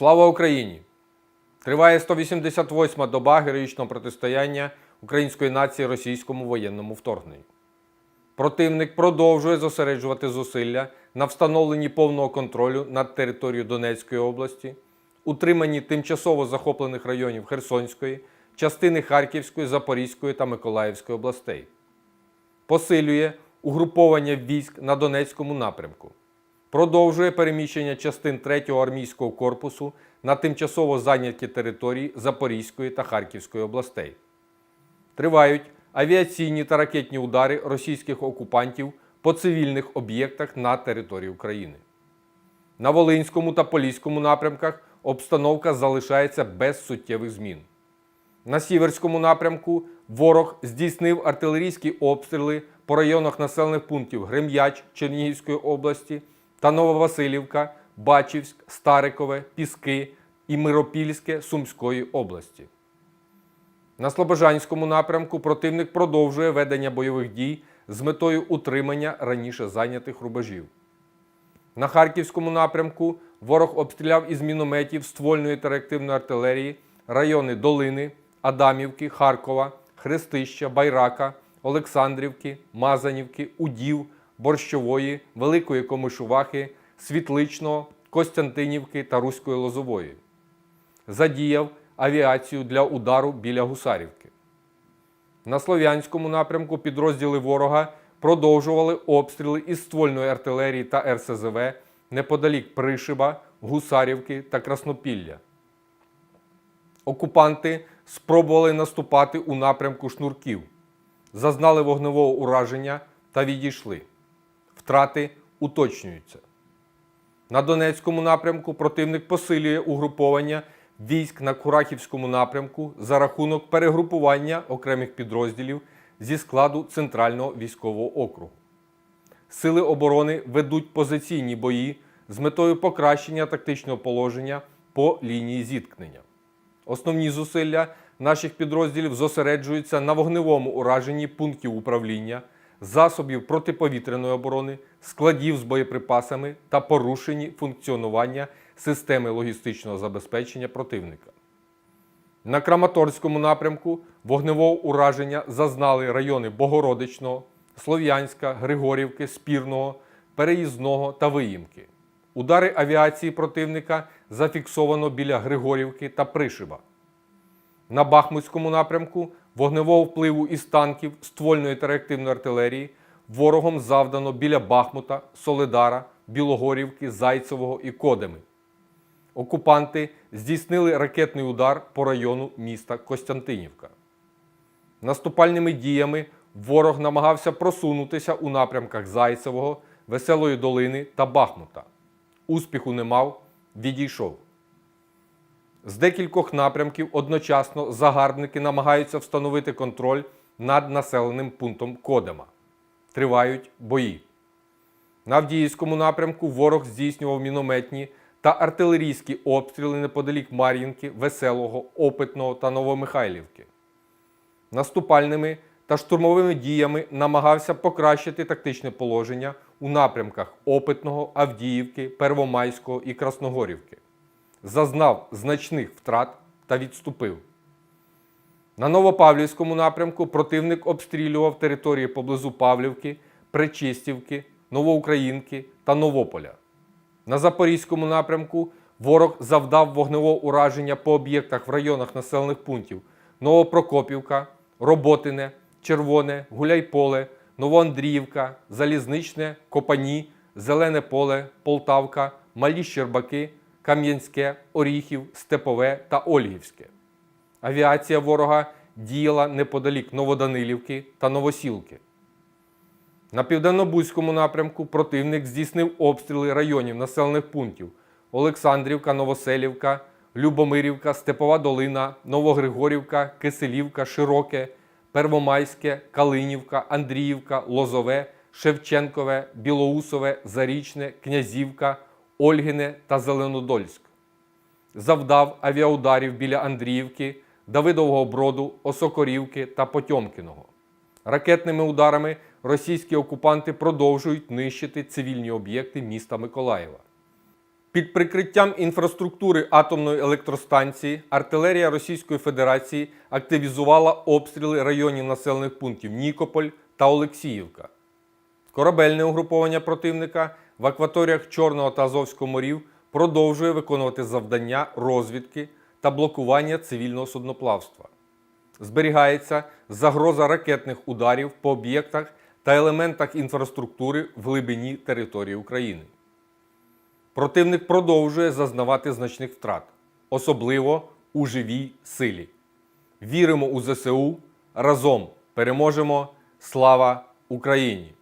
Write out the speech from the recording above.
Слава Україні! Триває 188-ма доба героїчного протистояння української нації російському воєнному вторгненню. Противник продовжує зосереджувати зусилля на встановленні повного контролю над територією Донецької області, утриманні тимчасово захоплених районів Херсонської, частини Харківської, Запорізької та Миколаївської областей. Посилює угруповання військ на Донецькому напрямку продовжує переміщення частин 3-го армійського корпусу на тимчасово зайняті території Запорізької та Харківської областей. Тривають авіаційні та ракетні удари російських окупантів по цивільних об'єктах на території України. На Волинському та Поліському напрямках обстановка залишається без суттєвих змін. На Сіверському напрямку ворог здійснив артилерійські обстріли по районах населених пунктів Грем'яч Чернігівської області та Нововасилівка, Бачівськ, Старикове, Піски і Миропільське Сумської області. На Слобожанському напрямку противник продовжує ведення бойових дій з метою утримання раніше зайнятих рубежів. На Харківському напрямку ворог обстріляв із мінометів ствольної та реактивної артилерії райони Долини, Адамівки, Харкова, Хрестища, Байрака, Олександрівки, Мазанівки, Удів, Борщової, Великої Комишувахи, Світличного, Костянтинівки та Руської Лозової. Задіяв авіацію для удару біля Гусарівки. На Слов'янському напрямку підрозділи ворога продовжували обстріли із ствольної артилерії та РСЗВ неподалік Пришиба, Гусарівки та Краснопілля. Окупанти спробували наступати у напрямку шнурків, зазнали вогневого ураження та відійшли. Втрати уточнюються. На Донецькому напрямку противник посилює угруповання військ на Курахівському напрямку за рахунок перегрупування окремих підрозділів зі складу Центрального військового округу. Сили оборони ведуть позиційні бої з метою покращення тактичного положення по лінії зіткнення. Основні зусилля наших підрозділів зосереджуються на вогневому ураженні пунктів управління, засобів протиповітряної оборони, складів з боєприпасами та порушенні функціонування системи логістичного забезпечення противника. На Краматорському напрямку вогневого ураження зазнали райони Богородичного, Слов'янська, Григорівки, Спірного, Переїзного та Виїмки. Удари авіації противника зафіксовано біля Григорівки та Пришиба. На Бахмутському напрямку вогневого впливу із танків ствольної та реактивної артилерії ворогом завдано біля Бахмута, Соледара, Білогорівки, Зайцевого і Кодеми. Окупанти здійснили ракетний удар по району міста Костянтинівка. Наступальними діями ворог намагався просунутися у напрямках Зайцевого, Веселої долини та Бахмута. Успіху не мав, відійшов. З декількох напрямків одночасно загарбники намагаються встановити контроль над населеним пунктом Кодема. Тривають бої. На Авдіївському напрямку ворог здійснював мінометні та артилерійські обстріли неподалік Мар'їнки, Веселого, Опитного та Новомихайлівки. Наступальними та штурмовими діями намагався покращити тактичне положення у напрямках Опитного, Авдіївки, Первомайського і Красногорівки. Зазнав значних втрат та відступив. На Новопавлівському напрямку противник обстрілював території поблизу Павлівки, Причистівки, Новоукраїнки та Новополя. На Запорізькому напрямку ворог завдав вогневого ураження по об'єктах в районах населених пунктів Новопрокопівка, Роботине, Червоне, Гуляйполе, Новоандріївка, Залізничне, Копані, Зелене поле, Полтавка, Малі Щербаки, Кам'янське, Оріхів, Степове та Ольгівське. Авіація ворога діяла неподалік Новоданилівки та Новосілки. На південно-бузькому напрямку противник здійснив обстріли районів населених пунктів Олександрівка, Новоселівка, Любомирівка, Степова Долина, Новогригорівка, Киселівка, Широке, Первомайське, Калинівка, Андріївка, Лозове, Шевченкове, Білоусове, Зарічне, Князівка, Ольгине та Зеленодольськ. Завдав авіаударів біля Андріївки, Давидового Броду, Осокорівки та Потьомкіного. Ракетними ударами російські окупанти продовжують нищити цивільні об'єкти міста Миколаєва. Під прикриттям інфраструктури атомної електростанції артилерія Російської Федерації активізувала обстріли районів населених пунктів Нікополь та Олексіївка. Корабельне угруповання противника в акваторіях Чорного та Азовського морів продовжує виконувати завдання розвідки та блокування цивільного судноплавства. Зберігається загроза ракетних ударів по об'єктах та елементах інфраструктури в глибині території України. Противник продовжує зазнавати значних втрат, особливо у живій силі. Віримо у ЗСУ. Разом переможемо. Слава Україні!